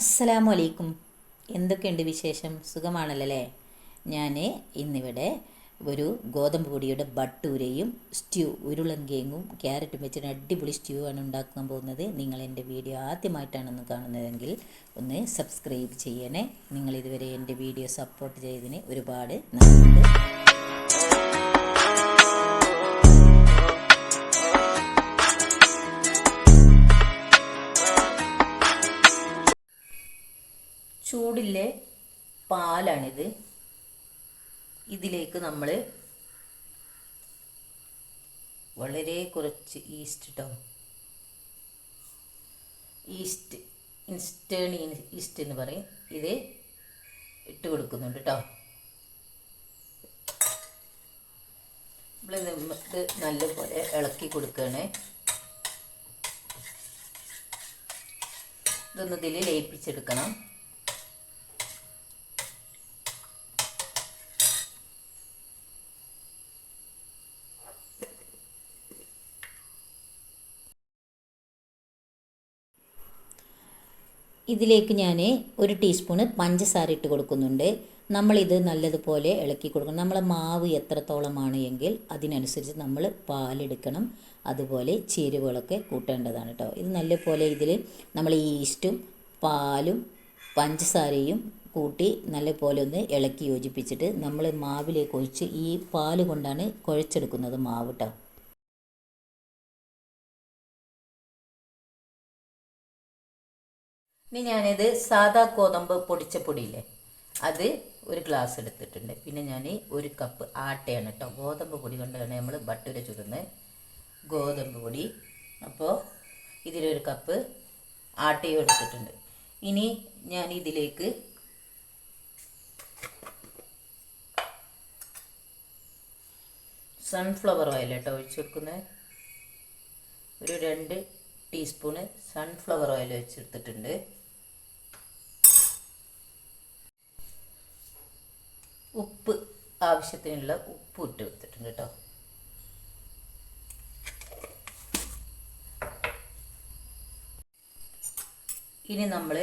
അസ്സലാമു അലൈക്കും എന്തൊക്കെയുണ്ട് വിശേഷം? സുഖമാണല്ലേ ഞാൻ ഇന്നിവിടെ ഒരു ഗോതമ്പ് പൊടിയുടെ ബട്ടൂരയും സ്റ്റ്യൂ ഉരുളങ്കേങ്ങും ക്യാരറ്റും വെച്ചിട്ട് അടിപൊളി സ്റ്റ്യൂ ആണ് ഉണ്ടാക്കാൻ പോകുന്നത്. നിങ്ങൾ എന്റെ വീഡിയോ ആദ്യമായിട്ടാണെന്ന് കാണുന്നതെങ്കിൽ ഒന്ന് സബ്സ്ക്രൈബ് ചെയ്യണേ. നിങ്ങൾ ഇതുവരെ എന്റെ വീഡിയോ സപ്പോർട്ട് ചെയ്തതിന് ഒരുപാട് നന്ദിയുണ്ട്. ചൂടിലെ പാലാണിത്. ഇതിലേക്ക് നമ്മൾ വളരെ കുറച്ച് ഈസ്റ്റ് കേട്ടോ ഈസ്റ്റ് ഇൻസ്റ്റേൺ ഈസ്റ്റ് എന്ന് പറയും. ഇത് ഇട്ട് കൊടുക്കുന്നുണ്ട് കേട്ടോ നമ്മളിത് ഇത് നല്ലപോലെ ഇളക്കി കൊടുക്കുകയാണ് ഇതൊന്ന് ഇതിൽ ലയിപ്പിച്ചെടുക്കണം. ഇതിലേക്ക് ഞാൻ ഒരു ടീസ്പൂണ് പഞ്ചസാര ഇട്ട് കൊടുക്കുന്നുണ്ട്. നമ്മളിത് നല്ലതുപോലെ ഇളക്കി കൊടുക്കണം. നമ്മളെ മാവ് എത്രത്തോളമാണ് എങ്കിൽ അതിനനുസരിച്ച് നമ്മൾ പാലെടുക്കണം. അതുപോലെ ചേരുവകളൊക്കെ കൂട്ടേണ്ടതാണ് കേട്ടോ ഇത് നല്ലപോലെ ഇതിൽ നമ്മൾ ഈസ്റ്റും പാലും പഞ്ചസാരയും കൂട്ടി നല്ലപോലെ ഒന്ന് ഇളക്കി യോജിപ്പിച്ചിട്ട് നമ്മൾ മാവിലേക്ക് ഒഴിച്ച് ഈ പാൽ കൊണ്ടാണ് കുഴച്ചെടുക്കുന്നത് മാവ് കേട്ടോ ഇനി ഞാനിത് സാദാ ഗോതമ്പ് പൊടിച്ച പൊടിയില്ലേ അത് ഒരു ഗ്ലാസ് എടുത്തിട്ടുണ്ട്. പിന്നെ ഞാൻ ഒരു കപ്പ് ആട്ടയാണ് കേട്ടോ ഗോതമ്പ് പൊടി കൊണ്ടാണ് നമ്മൾ ബട്ടൂര ചുരുന്ന് ഗോതമ്പ് പൊടി. അപ്പോൾ ഇതിലൊരു കപ്പ് ആട്ടയും എടുത്തിട്ടുണ്ട്. ഇനി ഞാൻ ഇതിലേക്ക് സൺഫ്ലവർ ഓയിൽ കേട്ടോ ഒഴിച്ചു കൊടുക്കുന്നത് ഒരു രണ്ട് ടീസ്പൂണ് സൺഫ്ലവർ ഓയിൽ വെച്ചെടുത്തിട്ടുണ്ട് ഉപ്പ് ആവശ്യത്തിനുള്ള ഉപ്പ് ഇട്ട് കൊടുത്തിട്ടുണ്ട് കേട്ടോ. ഇനി നമ്മൾ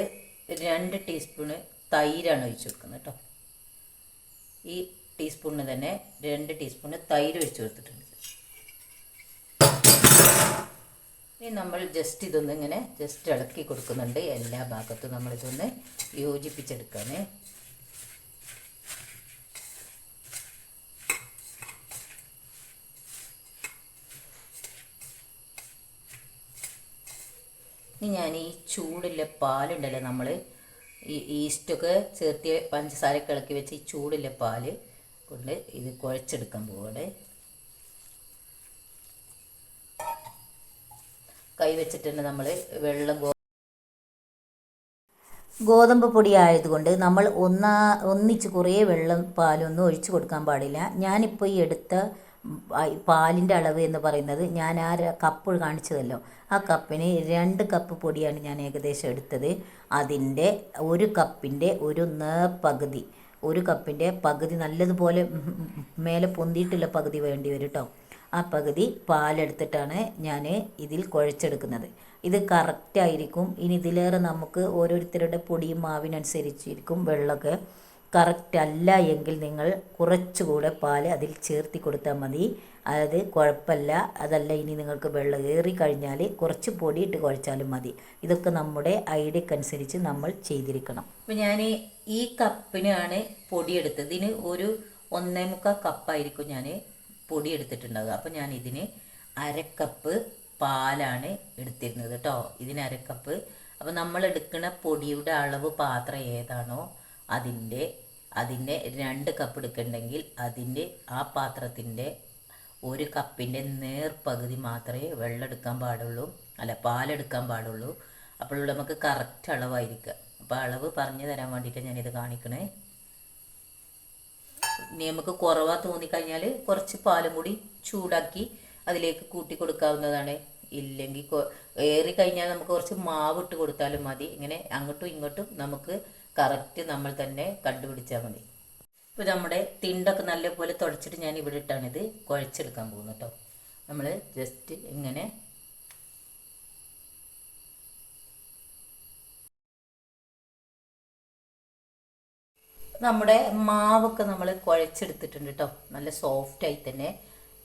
രണ്ട് ടീസ്പൂണ് തൈരാണ് ഒഴിച്ചു കൊടുക്കുന്നത് കേട്ടോ. ഈ ടീസ്പൂണിന് തന്നെ രണ്ട് ടീസ്പൂണ് തൈര് ഒഴിച്ചു കൊടുത്തിട്ടുണ്ട്. ഇനി നമ്മൾ ജസ്റ്റ് ഇതൊന്ന് ഇങ്ങനെ ജസ്റ്റ് ഇളക്കി കൊടുക്കുന്നുണ്ട്. എല്ലാ ഭാഗത്തും നമ്മളിതൊന്ന് യോജിപ്പിച്ചെടുക്കാനേ ഇനി ഞാൻ ഈ ചൂടുള്ള പാലുണ്ടല്ലോ നമ്മൾ ഈ ഈസ്റ്റൊക്കെ ചേർത്തിയ പഞ്ചസാര കിളക്കി വെച്ച് ഈ ചൂടുള്ള പാൽ കൊണ്ട് ഇത് കുഴച്ചെടുക്കാൻ പോവാടെ. കൈ വെച്ചിട്ട് തന്നെ നമ്മൾ വെള്ളം ഗോതമ്പ് പൊടി ആയതുകൊണ്ട് നമ്മൾ ഒന്നാ ഒന്നിച്ച് കുറേ വെള്ളം പാലൊന്നും ഒഴിച്ചു കൊടുക്കാൻ പാടില്ല. ഞാനിപ്പോൾ ഈ എടുത്ത പാലിന്റെ അളവ് എന്ന് പറയുന്നത് ഞാൻ ആ കപ്പ് കാണിച്ചതല്ലോ. ആ കപ്പിന് രണ്ട് കപ്പ് പൊടിയാണ് ഞാൻ ഏകദേശം എടുത്തത്. അതിന്റെ ഒരു കപ്പിന്റെ ഒരു നേർപകുതി ഒരു കപ്പിന്റെ പകുതി നല്ലതുപോലെ മേലെ പൊന്തിയിട്ടുള്ള പകുതി വേണ്ടി വരും കേട്ടോ ആ പകുതി പാലെടുത്തിട്ടാണ് ഞാൻ ഇതിൽ കുഴച്ചെടുക്കുന്നത്. ഇത് കറക്റ്റായിരിക്കും. ഇനി ഇതിലേറെ നമുക്ക് ഓരോരുത്തരുടെ പൊടിയും മാവിനനുസരിച്ചിരിക്കും വെള്ളമൊക്കെ. കറക്റ്റ് അല്ല എങ്കിൽ നിങ്ങൾ കുറച്ചുകൂടെ പാൽ അതിൽ ചേർത്തി കൊടുത്താൽ മതി. അതായത് കുഴപ്പമില്ല. അതല്ല ഇനി നിങ്ങൾക്ക് വെള്ളം ഏറി കഴിഞ്ഞാൽ കുറച്ച് പൊടി ഇട്ട് കുഴച്ചാലും മതി. ഇതൊക്കെ നമ്മുടെ ഐഡിയക്കനുസരിച്ച് നമ്മൾ ചെയ്തിരിക്കണം. അപ്പോൾ ഞാൻ ഈ കപ്പിനാണ് പൊടിയെടുത്തത്. ഇതിന് ഒരു ഒന്നേ മുക്കാൽ കപ്പായിരിക്കും ഞാൻ പൊടി എടുത്തിട്ടുണ്ടാവുക അപ്പോൾ ഞാൻ ഇതിന് അരക്കപ്പ് പാലാണ് എടുത്തിരുന്നത് കേട്ടോ. ഇതിന് അരക്കപ്പ്. അപ്പോൾ നമ്മൾ എടുക്കുന്ന പൊടിയുടെ അളവ് പാത്രം ഏതാണോ അതിന്റെ അതിന്റെ രണ്ട് കപ്പ് എടുക്കണ്ടെങ്കിൽ അതിന്റെ ആ പാത്രത്തിന്റെ ഒരു കപ്പിന്റെ നേർപകുതി മാത്രമേ വെള്ളം എടുക്കാൻ പാടുള്ളൂ. അല്ല പാലെടുക്കാൻ പാടുള്ളൂ. അപ്പോൾ നമുക്ക് കറക്റ്റ് അളവായിരിക്കുക. അപ്പോൾ അളവ് പറഞ്ഞു തരാൻ വേണ്ടിയിട്ട് ഞാനിത് കാണിക്കണേ. ഇനി നമുക്ക് കുറവാ തോന്നിക്കഴിഞ്ഞാൽ കുറച്ച് പാലും കൂടി ചൂടാക്കി അതിലേക്ക് കൂട്ടി കൊടുക്കാവുന്നതാണ്. ഇല്ലെങ്കിൽ ഏറി കഴിഞ്ഞാൽ നമുക്ക് കുറച്ച് മാവ് ഇട്ട് കൊടുത്താലും മതി. ഇങ്ങനെ അങ്ങോട്ടും ഇങ്ങോട്ടും നമുക്ക് കറക്റ്റ് നമ്മൾ തന്നെ കണ്ടുപിടിച്ചാൽ മതി. ഇപ്പോൾ നമ്മുടെ തിണ്ടൊക്കെ നല്ലപോലെ തുടച്ചിട്ട് ഞാൻ ഇവിടെ ഇട്ടാണിത് കുഴച്ചെടുക്കാൻ പോകുന്നത് കേട്ടോ നമ്മൾ ജസ്റ്റ് ഇങ്ങനെ നമ്മുടെ മാവൊക്കെ നമ്മൾ കുഴച്ചെടുത്തിട്ടുണ്ട് കേട്ടോ നല്ല സോഫ്റ്റായി തന്നെ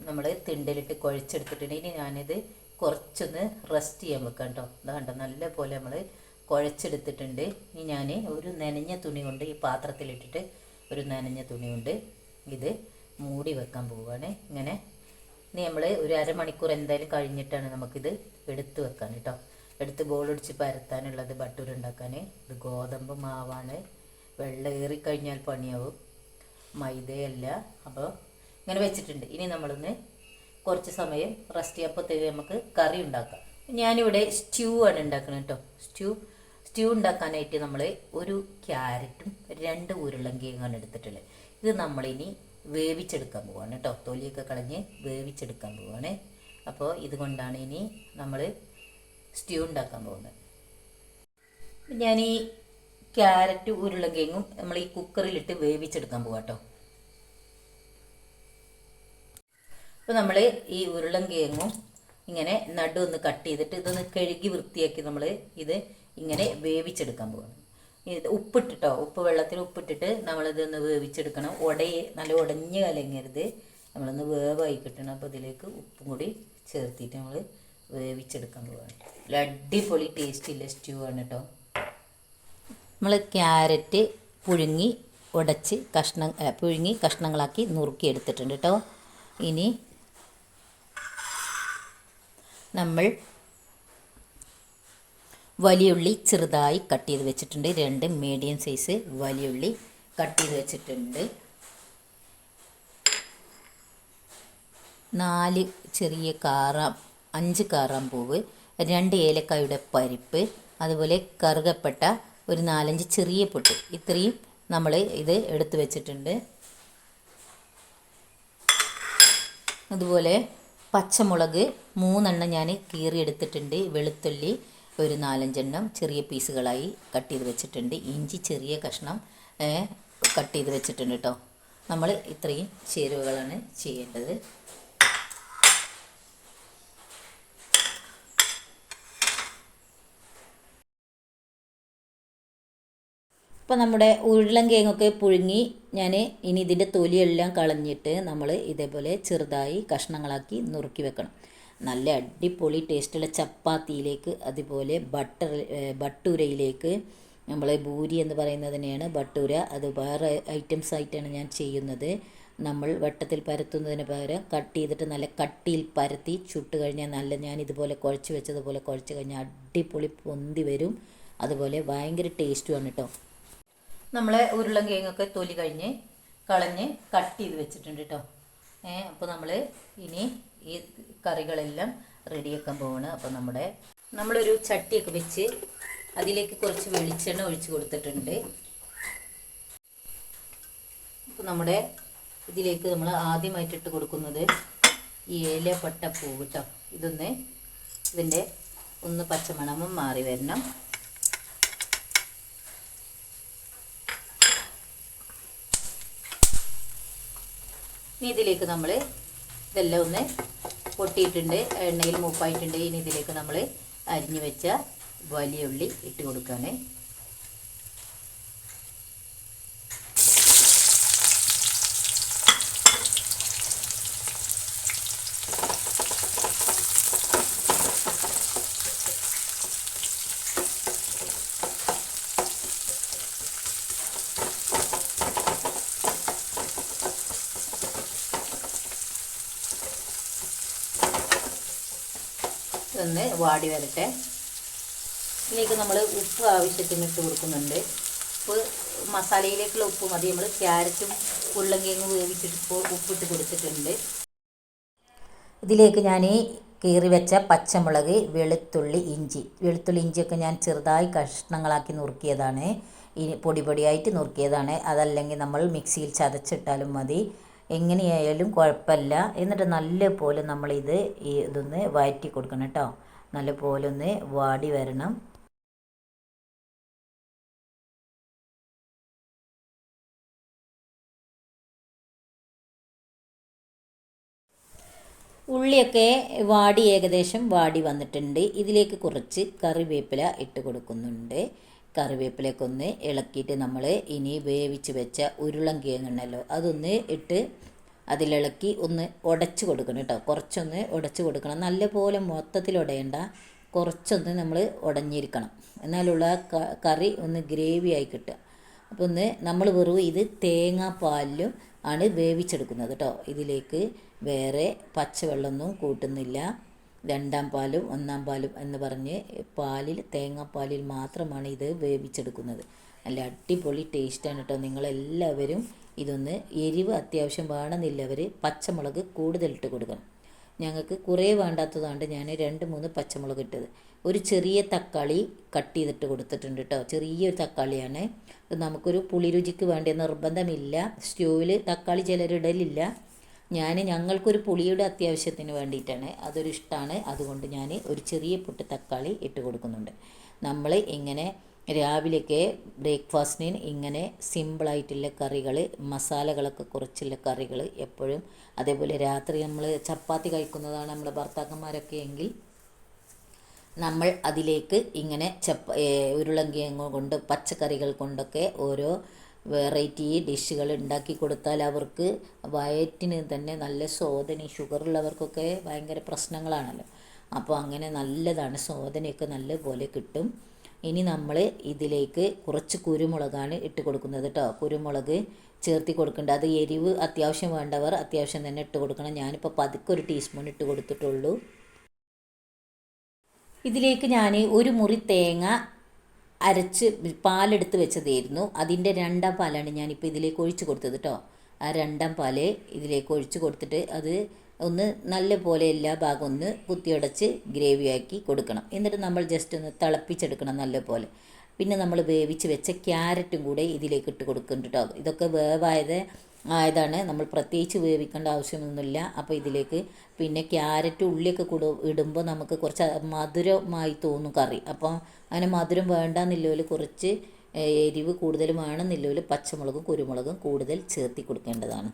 നമ്മൾ തിണ്ടലിട്ട് കുഴച്ചെടുത്തിട്ടുണ്ട്. ഇനി ഞാനിത് കുറച്ചൊന്ന് റെസ്റ്റ് ചെയ്യാൻ വെക്കാം കേട്ടോ ഇതാ കണ്ടോ നമ്മൾ കുഴച്ചെടുത്തിട്ടുണ്ട്. ഇനി ഞാൻ ഒരു നനഞ്ഞ തുണി കൊണ്ട് ഈ പാത്രത്തിലിട്ടിട്ട് ഒരു നനഞ്ഞ തുണി കൊണ്ട് ഇത് മൂടി വെക്കാൻ പോവുകയാണ് ഇങ്ങനെ ഇനി നമ്മൾ ഒരു അരമണിക്കൂർ എന്തായാലും കഴിഞ്ഞിട്ടാണ് നമുക്കിത് എടുത്ത് വെക്കാൻ കേട്ടോ. എടുത്ത് ബോളടിച്ച് പരത്താനുള്ളത് ബട്ടൂർ ഉണ്ടാക്കാൻ ഇത് ഗോതമ്പ് മാവാണ്. വെള്ളം ഏറിക്കഴിഞ്ഞാൽ പണിയാവും. മൈദയല്ല. അപ്പോൾ ഇങ്ങനെ വെച്ചിട്ടുണ്ട്. ഇനി നമ്മളൊന്ന് കുറച്ച് സമയം റെസ്റ്റ് ചെയ്യപ്പോഴത്തേക്ക് നമുക്ക് കറി ഉണ്ടാക്കാം. ഞാനിവിടെ സ്റ്റ്യൂ ആണ് ഉണ്ടാക്കുന്നത് കേട്ടോ. സ്റ്റ്യൂ സ്റ്റ്യൂ ഉണ്ടാക്കാനായിട്ട് നമ്മൾ ഒരു ക്യാരറ്റും രണ്ട് ഉരുളങ്കിഴങ്ങാണ് എടുത്തിട്ടുള്ളത്. ഇത് നമ്മളിനി വേവിച്ചെടുക്കാൻ പോവാണ് കേട്ടോ തൊലിയൊക്കെ കളഞ്ഞ് വേവിച്ചെടുക്കാൻ പോവാണ്. അപ്പോൾ ഇതുകൊണ്ടാണ് ഇനി നമ്മൾ സ്റ്റ്യൂ ഉണ്ടാക്കാൻ പോകുന്നത് ഞാൻ ഈ ക്യാരറ്റ് ഉരുളക്കിഴങ്ങും നമ്മൾ ഈ കുക്കറിലിട്ട് വേവിച്ചെടുക്കാൻ പോവാം കേട്ടോ അപ്പോൾ നമ്മൾ ഈ ഉരുളങ്കിയങ്ങും ഇങ്ങനെ നടു ഒന്ന് കട്ട് ചെയ്തിട്ട് ഇതൊന്ന് കഴുകി വൃത്തിയാക്കി നമ്മൾ ഇത് ഇങ്ങനെ വേവിച്ചെടുക്കാൻ പോകണം ഇത് ഉപ്പിട്ടിട്ടോ ഉപ്പ് വെള്ളത്തിൽ ഉപ്പിട്ടിട്ട് നമ്മളിതൊന്ന് വേവിച്ചെടുക്കണം. ഉടയെ നല്ല ഉടഞ്ഞ് കലങ്ങരുത് നമ്മളൊന്ന് വേവായി കിട്ടണം. അപ്പോൾ ഇതിലേക്ക് ഉപ്പും കൂടി ചേർത്തിട്ട് നമ്മൾ വേവിച്ചെടുക്കാൻ നല്ല അടിപൊളി ടേസ്റ്റില്ല സ്റ്റ്യൂ ആണ് കേട്ടോ നമ്മൾ ക്യാരറ്റ് പുഴുങ്ങി ഉടച്ച് കഷ്ണം പുഴുങ്ങി കഷ്ണങ്ങളാക്കി നുറുക്കി എടുത്തിട്ടുണ്ട് കേട്ടോ ഇനി നമ്മൾ വലിയുള്ളി ചെറുതായി കട്ട് ചെയ്ത് വെച്ചിട്ടുണ്ട്. രണ്ട് മീഡിയം സൈസ് വലിയുള്ളി കട്ട് ചെയ്ത് വെച്ചിട്ടുണ്ട്. നാല് ചെറിയ കാറാം അഞ്ച് കാറാം പൂവ് രണ്ട് ഏലക്കായുടെ പരിപ്പ് അതുപോലെ കറുകപ്പെട്ട ഒരു നാലഞ്ച് ചെറിയ പൊട്ട്. ഇത്രയും നമ്മൾ ഇത് എടുത്തു വെച്ചിട്ടുണ്ട്. അതുപോലെ പച്ചമുളക് മൂന്നെണ്ണം ഞാൻ കീറി എടുത്തിട്ടുണ്ട് വെളുത്തുള്ളി ഒരു നാലഞ്ചെണ്ണം ചെറിയ പീസുകളായി കട്ട് ചെയ്ത് വെച്ചിട്ടുണ്ട്. ഇഞ്ചി ചെറിയ കഷ്ണം കട്ട് ചെയ്ത് വെച്ചിട്ടുണ്ട് കേട്ടോ നമ്മൾ ഇത്രയും ചേരുവകളാണ് ചെയ്യേണ്ടത്. ഇപ്പം നമ്മുടെ ഉരുളൻകിഴങ്ങൊക്കെ പുഴുങ്ങി ഞാൻ ഇനി ഇതിന്റെ തൊലിയെല്ലാം കളഞ്ഞിട്ട് നമ്മൾ ഇതേപോലെ ചെറുതായി കഷ്ണങ്ങളാക്കി നുറുക്കി വെക്കണം. നല്ല അടിപൊളി ടേസ്റ്റുള്ള ചപ്പാത്തിയിലേക്ക് അതുപോലെ ബട്ടർ ബട്ടൂരയിലേക്ക് നമ്മൾ ഭൂരി എന്ന് പറയുന്നതിനെയാണ് ബട്ടൂര അത് വേറെ ഐറ്റംസ് ആയിട്ടാണ് ഞാൻ ചെയ്യുന്നത്. നമ്മൾ വട്ടത്തിൽ പരത്തുന്നതിന് പകരം കട്ട് ചെയ്തിട്ട് നല്ല കട്ടിയിൽ പരത്തി ചുട്ട് കഴിഞ്ഞാൽ നല്ല ഞാൻ ഇതുപോലെ കുഴച്ച് വെച്ചതുപോലെ കുഴച്ച് കഴിഞ്ഞാൽ അടിപൊളി പൊന്തി വരും. അതുപോലെ ഭയങ്കര ടേസ്റ്റുമാണ് കേട്ടോ നമ്മളെ ഉരുളൻകിഴങ്ങൊക്കെ തൊലി കഴിഞ്ഞ് കളഞ്ഞ് കട്ട് ചെയ്ത് വെച്ചിട്ടുണ്ട് കേട്ടോ അപ്പോൾ നമ്മൾ ഇനി ഈ കറികളെല്ലാം റെഡിയാക്കാൻ പോവാണ്. അപ്പോൾ നമ്മുടെ നമ്മളൊരു ചട്ടിയൊക്കെ വെച്ച് അതിലേക്ക് കുറച്ച് വെളിച്ചെണ്ണ ഒഴിച്ച് കൊടുത്തിട്ടുണ്ട്. അപ്പോൾ നമ്മുടെ ഇതിലേക്ക് നമ്മൾ ആദ്യമായിട്ട് ഇട്ട് കൊടുക്കുന്നത് ഈ ഏലപ്പട്ട പൂവ് കേട്ടോ ഇതൊന്ന് ഇതിന്റെ ഒന്ന് പച്ചമണമും മാറി വരണം. ഇനി ഇതിലേക്ക് നമ്മൾ ഇതെല്ലാം ഒന്ന് പൊട്ടിയിട്ടുണ്ട് എണ്ണയിൽ മൂപ്പായിട്ടുണ്ട്. ഇനി ഇതിലേക്ക് നമ്മൾ അരിഞ്ഞു വെച്ച വലിയ ഉള്ളി ഇട്ട് കൊടുക്കുകയാണ് ഒന്ന് വാടി വരട്ടെ. ഇതിലേക്ക് നമ്മൾ ഉപ്പ് ആവശ്യത്തിന് ഇട്ട് കൊടുക്കുന്നുണ്ട്. ഉപ്പ് മസാലയിലേക്കുള്ള ഉപ്പ് മതി. നമ്മൾ ക്യാരറ്റും ഉരുളങ്കിഴങ്ങും വേവിച്ചിട്ട് ഉപ്പിട്ട് കൊടുത്തിട്ടുണ്ട്. ഇതിലേക്ക് ഞാൻ കീറി വെച്ച പച്ചമുളക് വെളുത്തുള്ളി ഇഞ്ചി. വെളുത്തുള്ളി ഇഞ്ചിയൊക്കെ ഞാൻ ചെറുതായി കഷ്ണങ്ങളാക്കി നുറുക്കിയതാണ്. ഈ പൊടി പൊടിയായിട്ട് നുറുക്കിയതാണ്. അതല്ലെങ്കിൽ നമ്മൾ മിക്സിയിൽ ചതച്ചിട്ടാലും മതി. എങ്ങനെയായാലും കുഴപ്പമില്ല. എന്നിട്ട് നല്ലപോലെ നമ്മളിത് ഈ ഇതൊന്ന് വഴറ്റി കൊടുക്കണം കേട്ടോ. നല്ല പോലെ ഒന്ന് വാടി വരണം. ഉള്ളിയൊക്കെ വാടി ഏകദേശം വാടി വന്നിട്ടുണ്ട്. ഇതിലേക്ക് കുറച്ച് കറിവേപ്പില ഇട്ട് കൊടുക്കുന്നുണ്ട്. കറിവേപ്പിലയൊക്കെ ഒന്ന് ഇളക്കിയിട്ട് നമ്മൾ ഇനി വേവിച്ച് വെച്ച ഉരുളൻ കിഴങ്ങുണ്ടല്ലോ അതൊന്ന് ഇട്ട് അതിലിളക്കി ഒന്ന് ഉടച്ച് കൊടുക്കണം കേട്ടോ. കുറച്ചൊന്ന് ഉടച്ച് കൊടുക്കണം. നല്ലപോലെ മൊത്തത്തിൽ ഉടയണ്ട. കുറച്ചൊന്ന് നമ്മൾ ഉടഞ്ഞിരിക്കണം. എന്നാലുള്ള കറി ഒന്ന് ഗ്രേവി ആയി കിട്ടുക. അപ്പോൾ ഒന്ന് നമ്മൾ വെറും ഇത് തേങ്ങാപ്പാലിലും ആണ് വേവിച്ചെടുക്കുന്നത് കേട്ടോ. ഇതിലേക്ക് വേറെ പച്ചവെള്ളമൊന്നും കൂട്ടുന്നില്ല. രണ്ടാം പാലും ഒന്നാം പാലും എന്ന് പറഞ്ഞ് പാലിൽ തേങ്ങാപ്പാലിൽ മാത്രമാണ് ഇത് വേവിച്ചെടുക്കുന്നത്. നല്ല അടിപൊളി ടേസ്റ്റാണ് കേട്ടോ. നിങ്ങളെല്ലാവരും ഇതൊന്ന് എരിവ് അത്യാവശ്യം വേണമെന്നില്ലവർ പച്ചമുളക് കൂടുതലിട്ട് കൊടുക്കണം. ഞങ്ങൾക്ക് കുറേ വേണ്ടാത്തതുകൊണ്ട് ഞാൻ രണ്ട് മൂന്ന് പച്ചമുളക് ഇട്ടത്. ഒരു ചെറിയ തക്കാളി കട്ട് ചെയ്തിട്ട് കൊടുത്തിട്ടുണ്ട് കേട്ടോ ചെറിയൊരു തക്കാളിയാണ്. നമുക്കൊരു പുളി രുചിക്ക് വേണ്ടിയ നിർബന്ധമില്ല. സ്റ്റൂവിൽ തക്കാളി ചിലരിടലില്ല. ഞാൻ ഞങ്ങൾക്കൊരു പുളിയുടെ അത്യാവശ്യത്തിന് വേണ്ടിയിട്ടാണ്. അതൊരു ഇഷ്ടമാണ് അതുകൊണ്ട് ഞാൻ ഒരു ചെറിയ പൊട്ട് തക്കാളി ഇട്ട് കൊടുക്കുന്നുണ്ട്. നമ്മൾ ഇങ്ങനെ രാവിലെയൊക്കെ ബ്രേക്ക്ഫാസ്റ്റിന് ഇങ്ങനെ സിമ്പിളായിട്ടുള്ള കറികൾ മസാലകളൊക്കെ കുറച്ചുള്ള കറികൾ എപ്പോഴും. അതേപോലെ രാത്രി നമ്മൾ ചപ്പാത്തി കഴിക്കുന്നതാണ് നമ്മുടെ ഭർത്താക്കന്മാരൊക്കെ എങ്കിൽ നമ്മൾ അതിലേക്ക് ഇങ്ങനെ ചപ്പ ഉരുളങ്കിഴങ്ങ് കൊണ്ട് പച്ചക്കറികൾ കൊണ്ടൊക്കെ ഓരോ വെറൈറ്റി ഡിഷുകൾ ഉണ്ടാക്കി കൊടുത്താൽ അവർക്ക് വയറ്റിന് തന്നെ നല്ല ശോധന ഷുഗറുള്ളവർക്കൊക്കെ ഭയങ്കര പ്രശ്നങ്ങളാണല്ലോ. അപ്പോൾ അങ്ങനെ നല്ലതാണ് ശോധനയൊക്കെ നല്ലപോലെ കിട്ടും. ഇനി നമ്മൾ ഇതിലേക്ക് കുറച്ച് കുരുമുളകാണ് ഇട്ട് കൊടുക്കുന്നത് കേട്ടോ കുരുമുളക് ചേർത്തി കൊടുക്കേണ്ട. അത് എരിവ് അത്യാവശ്യം വേണ്ടവർ അത്യാവശ്യം തന്നെ ഇട്ട് കൊടുക്കണം. ഞാനിപ്പോൾ പതുക്കെ ഒരു ടീസ്പൂൺ ഇട്ട് കൊടുത്തിട്ടുള്ളൂ. ഇതിലേക്ക് ഞാൻ ഒരു മുറി തേങ്ങ അരച്ച് പാലെടുത്ത് വെച്ചതായിരുന്നു. അതിന്റെ രണ്ടാം പാലാണ് ഞാനിപ്പോൾ ഇതിലേക്ക് ഒഴിച്ച് കൊടുത്തത് കേട്ടോ ആ രണ്ടാം പാൽ ഇതിലേക്ക് ഒഴിച്ച് കൊടുത്തിട്ട് അത് ഒന്ന് നല്ല പോലെ എല്ലാ ഭാഗവും ഒന്ന് കുത്തിയടച്ച് ഗ്രേവിയാക്കി കൊടുക്കണം. എന്നിട്ട് നമ്മൾ ജസ്റ്റ് ഒന്ന് തിളപ്പിച്ചെടുക്കണം നല്ല പോലെ പിന്നെ നമ്മൾ വേവിച്ച് വെച്ച ക്യാരറ്റും കൂടെ ഇതിലേക്ക് ഇട്ട് കൊടുക്കുന്നുണ്ട് ഇതൊക്കെ വേവായത് ആയതാണ്. നമ്മൾ പ്രത്യേകിച്ച് വേവിക്കേണ്ട ആവശ്യമൊന്നുമില്ല. അപ്പോൾ ഇതിലേക്ക് പിന്നെ ക്യാരറ്റ് ഉള്ളിയൊക്കെ കൂടെ ഇടുമ്പോൾ നമുക്ക് കുറച്ച് മധുരമായി തോന്നും കറി. അപ്പോൾ അങ്ങനെ മധുരം വേണ്ടെന്നില്ലതിൽ കുറച്ച് എരിവ് കൂടുതൽ വേണമെന്നില്ലതിൽ പച്ചമുളകും കുരുമുളകും കൂടുതൽ ചേർത്തി കൊടുക്കേണ്ടതാണ്.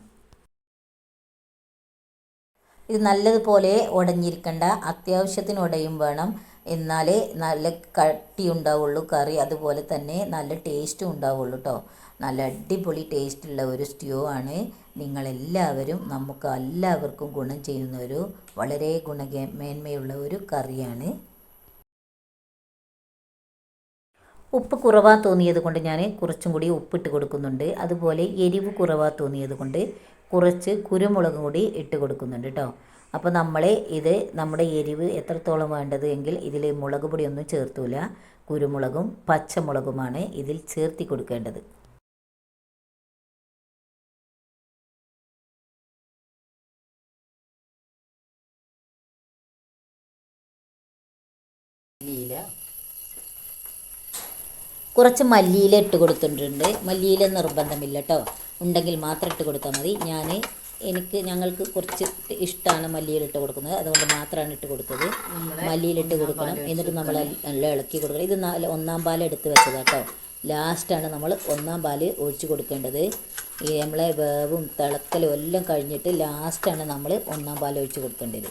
ഇത് നല്ലതുപോലെ ഉടഞ്ഞിരിക്കണ്ട. അത്യാവശ്യത്തിന് ഉടയും വേണം. എന്നാലേ നല്ല കട്ടി ഉണ്ടാവുള്ളൂ കറി അതുപോലെ തന്നെ നല്ല ടേസ്റ്റും ഉണ്ടാവുള്ളൂ കേട്ടോ നല്ല അടിപൊളി ടേസ്റ്റുള്ള ഒരു സ്റ്റ്യൂ ആണ്. നിങ്ങളെല്ലാവരും നമുക്ക് എല്ലാവർക്കും ഗുണം ചെയ്യുന്ന ഒരു വളരെ ഗുണമേന്മയുള്ള ഒരു കറിയാണ്. ഉപ്പ് കുറവാ തോന്നിയത് കൊണ്ട് ഞാൻ കുറച്ചും കൂടി ഉപ്പിട്ട് കൊടുക്കുന്നുണ്ട്. അതുപോലെ എരിവ് കുറവാ തോന്നിയത് കൊണ്ട് കുറച്ച് കുരുമുളക് കൂടി ഇട്ട് കൊടുക്കുന്നുണ്ട് കേട്ടോ അപ്പോൾ നമ്മൾ ഇത് നമ്മുടെ എരിവ് എത്രത്തോളം വേണ്ടത് എങ്കിൽ ഇതിൽ മുളക് പൊടിയൊന്നും ചേർത്തൂല. കുരുമുളകും പച്ചമുളകുമാണ് ഇതിൽ ചേർത്തി കൊടുക്കേണ്ടത്. കുറച്ച് മല്ലിയില ഇട്ട് കൊടുത്തിട്ടുണ്ട്. മല്ലിയില നിർബന്ധമില്ല കേട്ടോ ഉണ്ടെങ്കിൽ മാത്രം ഇട്ട് കൊടുത്താൽ മതി. ഞാൻ എനിക്ക് ഞങ്ങൾക്ക് കുറച്ച് ഇഷ്ടമാണ് മല്ലിയിലിട്ട് കൊടുക്കുന്നത്. അതുകൊണ്ട് മാത്രമാണ് ഇട്ട് കൊടുത്തത്. മല്ലിയിലിട്ട് കൊടുക്കണം. എന്നിട്ട് നമ്മൾ നല്ല ഇളക്കി കൊടുക്കണം. ഇത് നാല് ഒന്നാം പാൽ എടുത്ത് വെച്ചത് കേട്ടോ ലാസ്റ്റാണ് നമ്മൾ ഒന്നാം പാൽ ഒഴിച്ചു കൊടുക്കേണ്ടത്. ഈ നമ്മളെ വേവും തിളക്കലും എല്ലാം കഴിഞ്ഞിട്ട് ലാസ്റ്റാണ് നമ്മൾ ഒന്നാം പാൽ ഒഴിച്ച് കൊടുക്കേണ്ടത്.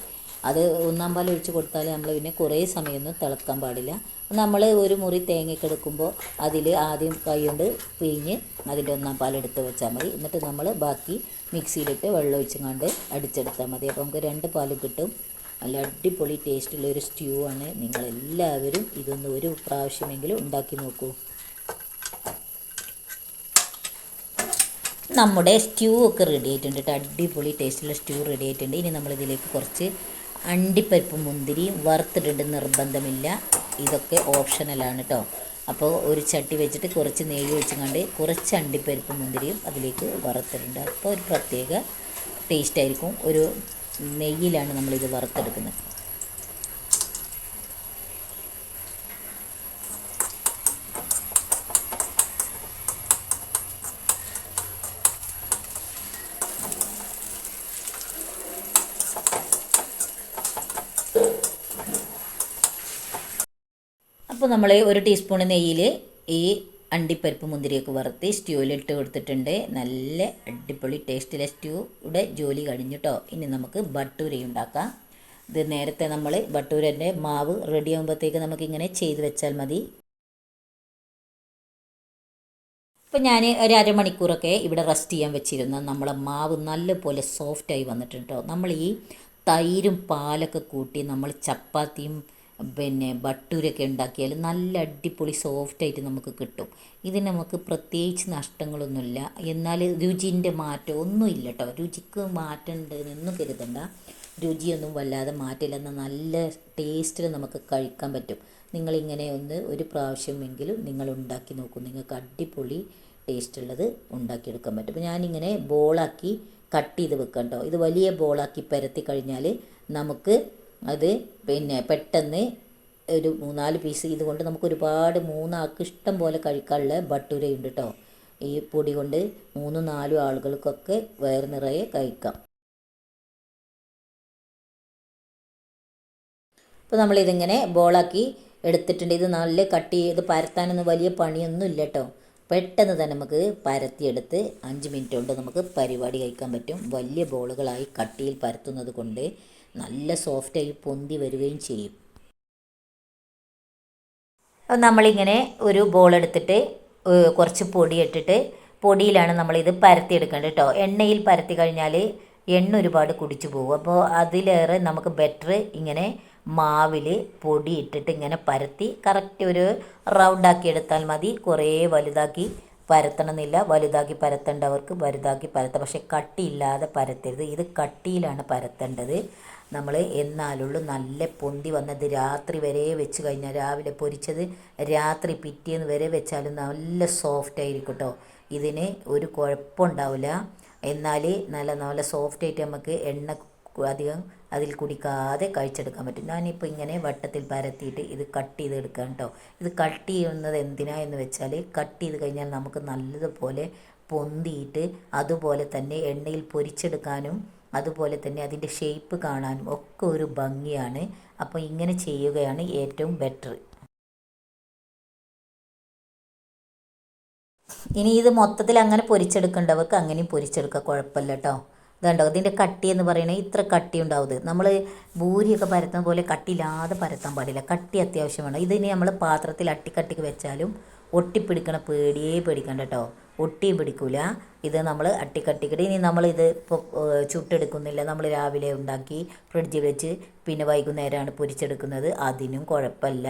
അത് ഒന്നാം പാൽ ഒഴിച്ച് കൊടുത്താൽ നമ്മൾ പിന്നെ കുറേ സമയമൊന്നും തിളക്കാൻ പാടില്ല. നമ്മൾ ഒരു മുറി തേങ്ങയൊക്കെ എടുക്കുമ്പോൾ അതിൽ ആദ്യം കൈ കൊണ്ട് പിഴിഞ്ഞ് അതിന്റെ ഒന്നാം പാൽ എടുത്ത് വെച്ചാൽ മതി. എന്നിട്ട് നമ്മൾ ബാക്കി മിക്സിയിലിട്ട് വെള്ളം കണ്ട് അടിച്ചെടുത്താൽ മതി. അപ്പോൾ നമുക്ക് രണ്ട് പാലും കിട്ടും. നല്ല അടിപൊളി ടേസ്റ്റുള്ള ഒരു സ്റ്റ്യൂ ആണ്. നിങ്ങളെല്ലാവരും ഇതൊന്ന് ഒരു പ്രാവശ്യമെങ്കിലും ഉണ്ടാക്കി നോക്കൂ. നമ്മുടെ സ്റ്റ്യൂ ഒക്കെ റെഡി ആയിട്ടുണ്ട് കേട്ടോ അടിപൊളി ടേസ്റ്റുള്ള സ്റ്റ്യൂ റെഡി ആയിട്ടുണ്ട്. ഇനി നമ്മളിതിലേക്ക് കുറച്ച് അണ്ടിപ്പരിപ്പ് മുന്തിരി വറുത്തിട്ടുണ്ട് നിർബന്ധമില്ല. ഇതൊക്കെ ഓപ്ഷണലാണ് കേട്ടോ അപ്പോൾ ഒരു ചട്ടി വെച്ചിട്ട് കുറച്ച് നെയ്യ് വെച്ചുകൊണ്ട് കുറച്ച് അണ്ടിപ്പരിപ്പ് മുന്തിരിയും അതിലേക്ക് വറുത്തിട്ടുണ്ട്. അപ്പോൾ ഒരു പ്രത്യേക ടേസ്റ്റ് ആയിരിക്കും. ഒരു നെയ്യിലാണ് നമ്മളിത് വറുത്തെടുക്കുന്നത് അപ്പോൾ നമ്മൾ ഒരു ടീസ്പൂൺ നെയ്യിൽ ഈ അണ്ടിപ്പരിപ്പ് മുന്തിരിയൊക്കെ വറുത്ത് സ്റ്റ്യൂവിലിട്ട് കൊടുത്തിട്ടുണ്ട്. നല്ല അടിപൊളി ടേസ്റ്റിലെ സ്റ്റ്യൂയുടെ ജോലി കഴിഞ്ഞിട്ടോ. ഇനി നമുക്ക് ബട്ടൂരി ഉണ്ടാക്കാം. ഇത് നേരത്തെ നമ്മൾ ബട്ടൂരന്റെ മാവ് റെഡി ആകുമ്പോഴത്തേക്ക് നമുക്കിങ്ങനെ ചെയ്ത് വെച്ചാൽ മതി. ഇപ്പം ഞാൻ ഒരു അരമണിക്കൂറൊക്കെ ഇവിടെ റെസ്റ്റ് ചെയ്യാൻ വെച്ചിരുന്ന നമ്മളെ മാവ് നല്ലപോലെ സോഫ്റ്റായി വന്നിട്ടുണ്ട് നമ്മൾ ഈ തൈരും പാലൊക്കെ കൂട്ടി നമ്മൾ ചപ്പാത്തിയും പിന്നെ ബട്ടൂരൊക്കെ ഉണ്ടാക്കിയാൽ നല്ല അടിപൊളി സോഫ്റ്റായിട്ട് നമുക്ക് കിട്ടും. ഇതിന് നമുക്ക് പ്രത്യേകിച്ച് നഷ്ടങ്ങളൊന്നുമില്ല. എന്നാൽ രുചിന്റെ മാറ്റം ഒന്നുമില്ല കേട്ടോ. രുചിക്ക് മാറ്റം ഉണ്ട് കരുതണ്ട. രുചിയൊന്നും വല്ലാതെ മാറ്റില്ല എന്നാൽ നല്ല ടേസ്റ്റിൽ നമുക്ക് കഴിക്കാൻ പറ്റും. നിങ്ങളിങ്ങനെ ഒന്ന് ഒരു പ്രാവശ്യമെങ്കിലും നിങ്ങൾ ഉണ്ടാക്കി നോക്കൂ. നിങ്ങൾക്ക് അടിപൊളി ടേസ്റ്റുള്ളത് ഉണ്ടാക്കിയെടുക്കാൻ പറ്റും. അപ്പോൾ ഞാനിങ്ങനെ ബോളാക്കി കട്ട് ചെയ്ത് വെക്കാം കേട്ടോ. ഇത് വലിയ ബോളാക്കി പരത്തി കഴിഞ്ഞാൽ നമുക്ക് അത് പിന്നെ പെട്ടെന്ന് ഒരു മൂന്നാൽ പീസ് ഇതുകൊണ്ട് നമുക്ക് ഒരുപാട് മൂന്നാൾക്ക് ഇഷ്ടം പോലെ കഴിക്കാനുള്ള ഭട്ടൂരയുണ്ട് കേട്ടോ ഈ പൊടി കൊണ്ട് മൂന്നും നാലും ആളുകൾക്കൊക്കെ വയറ് നിറയെ കഴിക്കാം. അപ്പോൾ നമ്മളിതിങ്ങനെ ബോളാക്കി എടുത്തിട്ടുണ്ട്. ഇത് നല്ല കട്ട് ചെയ്ത് പരത്താനൊന്നും വലിയ പണിയൊന്നും ഇല്ല കേട്ടോ പെട്ടെന്ന് തന്നെ നമുക്ക് പരത്തിയെടുത്ത് അഞ്ച് മിനിറ്റ് കൊണ്ട് നമുക്ക് പരിപാടി കഴിക്കാൻ പറ്റും. വലിയ ബോളുകളായി കട്ടിയിൽ പരത്തുന്നത് കൊണ്ട് നല്ല സോഫ്റ്റായി പൊന്തി വരികയും ചെയ്യും. അപ്പോൾ നമ്മളിങ്ങനെ ഒരു ബോൾ എടുത്തിട്ട് കുറച്ച് പൊടി ഇട്ടിട്ട് പൊടിയിലാണ് നമ്മളിത് പരത്തിയെടുക്കേണ്ടത് കേട്ടോ. എണ്ണയിൽ പരത്തി കഴിഞ്ഞാൽ എണ്ണ ഒരുപാട് കുടിച്ചു പോകും. അപ്പോൾ അതിലേറെ നമുക്ക് ബെറ്റർ ഇങ്ങനെ മാവിൽ പൊടി ഇട്ടിട്ട് ഇങ്ങനെ പരത്തി കറക്റ്റ് ഒരു റൗണ്ടാക്കി എടുത്താൽ മതി. കുറേ വലുതാക്കി പരത്തണമെന്നില്ല. വലുതാക്കി പരത്തേണ്ടവർക്ക് വലുതാക്കി പരത്താം. പക്ഷേ കട്ടിയില്ലാതെ പരത്തരുത്. ഇത് കട്ടിയിലാണ് പരത്തേണ്ടത്. നമ്മൾ എന്നാലുള്ളൂ നല്ല പൊന്തി വന്നത് രാത്രി വരെ വെച്ച് കഴിഞ്ഞാൽ രാവിലെ പൊരിച്ചത് രാത്രി പിറ്റേന്ന് വരെ വെച്ചാലും നല്ല സോഫ്റ്റ് ആയിരിക്കും കേട്ടോ ഇതിന് ഒരു കുഴപ്പമുണ്ടാവില്ല. എന്നാൽ നല്ല നല്ല സോഫ്റ്റ് ആയിട്ട് നമുക്ക് എണ്ണ അധികം അതിൽ കുടിക്കാതെ കഴിച്ചെടുക്കാൻ പറ്റും. ഞാനിപ്പോൾ ഇങ്ങനെ വട്ടത്തിൽ പരത്തിയിട്ട് ഇത് കട്ട് ചെയ്ത് എടുക്കാം കേട്ടോ ഇത് കട്ട് ചെയ്യുന്നത് എന്തിനാ എന്ന് വെച്ചാൽ കട്ട് ചെയ്ത് കഴിഞ്ഞാൽ നമുക്ക് നല്ലതുപോലെ പൊന്തിയിട്ട് അതുപോലെ തന്നെ എണ്ണയിൽ പൊരിച്ചെടുക്കാനും അതുപോലെ തന്നെ അതിന്റെ ഷേപ്പ് കാണാനും ഒക്കെ ഒരു ഭംഗിയാണ്. അപ്പോൾ ഇങ്ങനെ ചെയ്യുകയാണ് ഏറ്റവും ബെറ്റർ ഇനി ഇത് മൊത്തത്തിൽ അങ്ങനെ പൊരിച്ചെടുക്കേണ്ടവർക്ക് അങ്ങനെയും പൊരിച്ചെടുക്കുക കുഴപ്പമില്ല കേട്ടോ ഇതുണ്ടോ? ഇതിന്റെ കട്ടി എന്ന് പറയുന്നത് ഇത്ര കട്ടി ഉണ്ടാവും നമ്മൾ ഭൂരിയൊക്കെ പരത്തുന്ന പോലെ കട്ടിയില്ലാതെ പരത്താൻ പാടില്ല. കട്ടി അത്യാവശ്യം വേണം. ഇതിനി നമ്മൾ പാത്രത്തിൽ അട്ടിക്കട്ടിക്ക് വെച്ചാലും ഒട്ടിപ്പിടിക്കണ പേടിയേ പേടിക്കണ്ട കേട്ടോ. ഒട്ടിയും പിടിക്കൂല. ഇത് നമ്മൾ അട്ടിക്കട്ടിക്കടി ഇനി നമ്മളിത് ഇപ്പോൾ ചുട്ടെടുക്കുന്നില്ല. നമ്മൾ രാവിലെ ഉണ്ടാക്കി ഫ്രിഡ്ജിൽ വെച്ച് പിന്നെ വൈകുന്നേരമാണ് പൊരിച്ചെടുക്കുന്നത്. അതിനും കുഴപ്പമില്ല.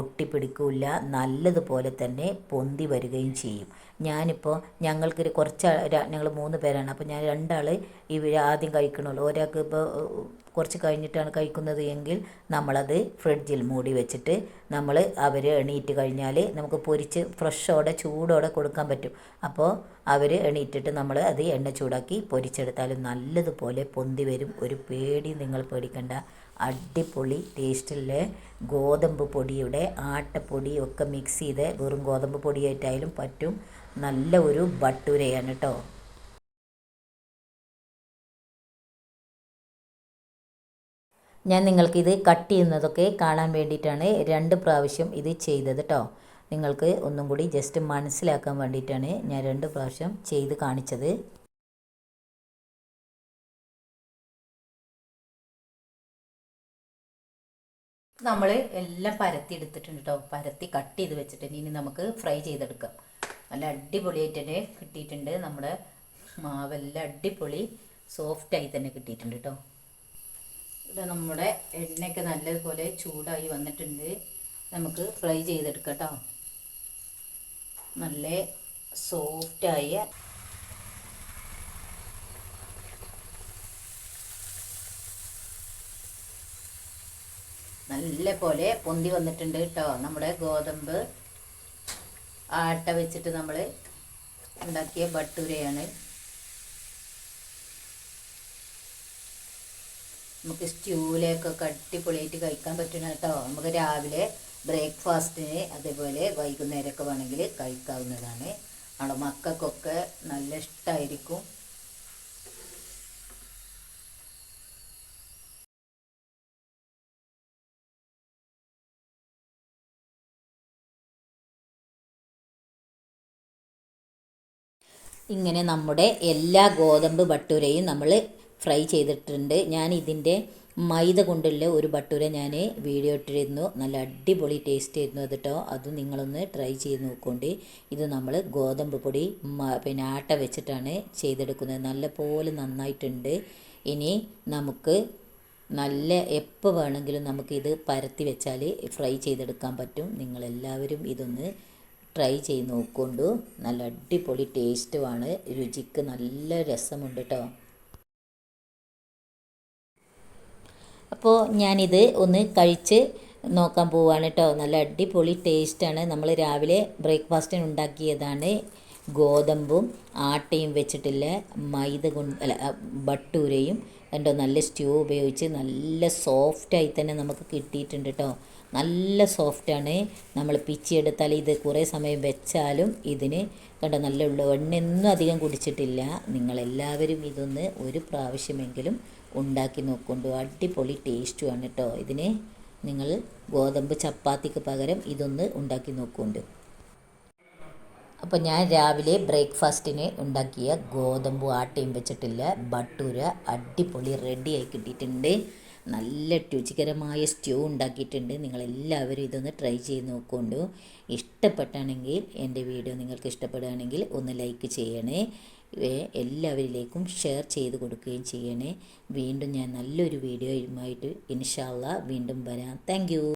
ഒട്ടിപ്പിടിക്കില്ല നല്ലതുപോലെ തന്നെ പൊന്തി വരികയും ചെയ്യും. ഞാനിപ്പോൾ ഞങ്ങൾക്കൊരു കുറച്ച് ഞങ്ങൾ മൂന്ന് പേരാണ്. അപ്പോൾ ഞാൻ രണ്ടാൾ ഈ ആദ്യം കഴിക്കണുള്ളൂ. ഒരാൾക്ക് ഇപ്പോൾ കുറച്ച് കഴിഞ്ഞിട്ടാണ് കഴിക്കുന്നത് എങ്കിൽ നമ്മളത് ഫ്രിഡ്ജിൽ മൂടി വെച്ചിട്ട് നമ്മൾ അവർ എണീറ്റ് കഴിഞ്ഞാൽ നമുക്ക് പൊരിച്ച് ഫ്രഷോടെ ചൂടോടെ കൊടുക്കാൻ പറ്റും. അപ്പോൾ അവർ എണീറ്റിട്ട് നമ്മൾ അത് എണ്ണ ചൂടാക്കി പൊരിച്ചെടുത്താലും നല്ലതുപോലെ പൊന്തി വരും. ഒരു പേടി നിങ്ങൾ പേടിക്കണ്ട. അടിപൊളി ടേസ്റ്റിലെ ഗോതമ്പ് പൊടിയുടെ ആട്ടപ്പൊടി ഒക്കെ മിക്സ് ചെയ്ത് വെറും ഗോതമ്പ് പൊടിയായിട്ടായാലും പറ്റും. നല്ല ഒരു ബട്ടൂരയാണ് കേട്ടോ. ഞാൻ നിങ്ങൾക്ക് ഇത് കട്ട് ചെയ്യുന്നതൊക്കെ കാണാൻ വേണ്ടിയിട്ടാണ് രണ്ട് പ്രാവശ്യം ഇത് ചെയ്തത് കേട്ടോ നിങ്ങൾക്ക് ഒന്നും കൂടി ജസ്റ്റ് മനസ്സിലാക്കാൻ വേണ്ടിയിട്ടാണ് ഞാൻ രണ്ട് പ്രാവശ്യം ചെയ്ത് കാണിച്ചത്. നമ്മൾ എല്ലാം പരത്തി എടുത്തിട്ടുണ്ട് കേട്ടോ പരത്തി കട്ട് ചെയ്ത് വെച്ചിട്ട് ഇനി നമുക്ക് ഫ്രൈ ചെയ്തെടുക്കാം. നല്ല അടിപൊളിയായിട്ട് തന്നെ കിട്ടിയിട്ടുണ്ട്. നമ്മുടെ മാവെല്ലാം അടിപൊളി സോഫ്റ്റായി തന്നെ കിട്ടിയിട്ടുണ്ട് കേട്ടോ ഇവിടെ നമ്മുടെ എണ്ണയൊക്കെ നല്ലതുപോലെ ചൂടായി വന്നിട്ടുണ്ട്. നമുക്ക് ഫ്രൈ ചെയ്തെടുക്കാം നല്ല സോഫ്റ്റായ നല്ല പോലെ പൊന്തി വന്നിട്ടുണ്ട് കേട്ടോ നമ്മുടെ ഗോതമ്പ് ആട്ട വെച്ചിട്ട് നമ്മൾ ഉണ്ടാക്കിയ ബട്ടൂരയാണ്. നമുക്ക് സ്റ്റ്യൂവിലേക്കൊക്കെ അടിപൊളിയായിട്ട് കഴിക്കാൻ പറ്റണ കേട്ടോ. നമുക്ക് രാവിലെ ബ്രേക്ക്ഫാസ്റ്റിന് അതേപോലെ വൈകുന്നേരമൊക്കെ വേണമെങ്കിൽ കഴിക്കാവുന്നതാണ്. നമ്മുടെ മക്കൾക്കൊക്കെ നല്ല ഇഷ്ടമായിരിക്കും ഇങ്ങനെ നമ്മുടെ എല്ലാ ഗോതമ്പ് ഭട്ടൂരയും നമ്മൾ ഫ്രൈ ചെയ്തിട്ടുണ്ട്. ഞാൻ ഇതിന്റെ മൈദ കൊണ്ടുള്ള ഒരു ഭട്ടൂര ഞാൻ വീഡിയോ ഇട്ടിരുന്നു. നല്ല അടിപൊളി ടേസ്റ്റ് ആയിരുന്നു അത് കേട്ടോ അത് നിങ്ങളൊന്ന് ട്രൈ ചെയ്ത് നോക്കൊണ്ട്. ഇത് നമ്മൾ ഗോതമ്പ് പൊടി പിന്നെ ആട്ട വെച്ചിട്ടാണ് ചെയ്തെടുക്കുന്നത്. നല്ല പോലെ നന്നായിട്ടുണ്ട്. ഇനി നമുക്ക് നല്ല എപ്പോൾ വേണമെങ്കിലും നമുക്കിത് പരത്തി വെച്ചാൽ ഫ്രൈ ചെയ്തെടുക്കാൻ പറ്റും. നിങ്ങളെല്ലാവരും ഇതൊന്ന് ട്രൈ ചെയ്ത് നോക്കൊണ്ടു. നല്ല അടിപൊളി ടേസ്റ്റുമാണ് രുചിക്ക് നല്ല രസമുണ്ട് കേട്ടോ അപ്പോൾ ഞാനിത് ഒന്ന് കഴിച്ച് നോക്കാൻ പോവാണ് കേട്ടോ. നല്ല അടിപൊളി ടേസ്റ്റാണ് നമ്മൾ രാവിലെ ബ്രേക്ക്ഫാസ്റ്റിന് ഉണ്ടാക്കിയതാണ് ഗോതമ്പും ആട്ടയും വെച്ചിട്ടില്ല മൈദ കൊണ്ട് അല്ല ബട്ടൂരയും കണ്ടോ? നല്ല സ്റ്റൂ ഉപയോഗിച്ച് നല്ല സോഫ്റ്റായി തന്നെ നമുക്ക് കിട്ടിയിട്ടുണ്ട് കേട്ടോ. നല്ല സോഫ്റ്റാണ് നമ്മൾ പിച്ചിയെടുത്താൽ ഇത് കുറേ സമയം വെച്ചാലും ഇതിന് കണ്ടോ? നല്ല ഉള്ള എണ്ണയൊന്നും അധികം കുടിച്ചിട്ടില്ല. നിങ്ങളെല്ലാവരും ഇതൊന്ന് ഒരു പ്രാവശ്യമെങ്കിലും ഉണ്ടാക്കി നോക്കൊണ്ടു അടിപൊളി ടേസ്റ്റുമാണ് കേട്ടോ ഇതിന് നിങ്ങൾ ഗോതമ്പ് ചപ്പാത്തിക്ക് പകരം ഇതൊന്ന് ഉണ്ടാക്കി നോക്കുന്നുണ്ട് അപ്പോൾ ഞാൻ രാവിലെ ബ്രേക്ക്ഫാസ്റ്റിന് ഉണ്ടാക്കിയ ഗോതമ്പ് ആട്ടയും വെച്ചിട്ടില്ല. ബട്ടൂര അടിപൊളി റെഡിയായി കിട്ടിയിട്ടുണ്ട്. നല്ല രുചികരമായ സ്റ്റ്യൂ ഉണ്ടാക്കിയിട്ടുണ്ട്. നിങ്ങളെല്ലാവരും ഇതൊന്ന് ട്രൈ ചെയ്ത് നോക്കുകൊണ്ടു ഇഷ്ടപ്പെട്ടാണെങ്കിൽ എന്റെ വീഡിയോ നിങ്ങൾക്ക് ഇഷ്ടപ്പെടുകയാണെങ്കിൽ ഒന്ന് ലൈക്ക് ചെയ്യണേ. എല്ലാവരിലേക്കും ഷെയർ ചെയ്ത് കൊടുക്കുകയും ചെയ്യണേ. വീണ്ടും ഞാൻ നല്ലൊരു വീഡിയോയുമായിട്ട് ഇൻഷാല്ല വീണ്ടും വരാം. താങ്ക്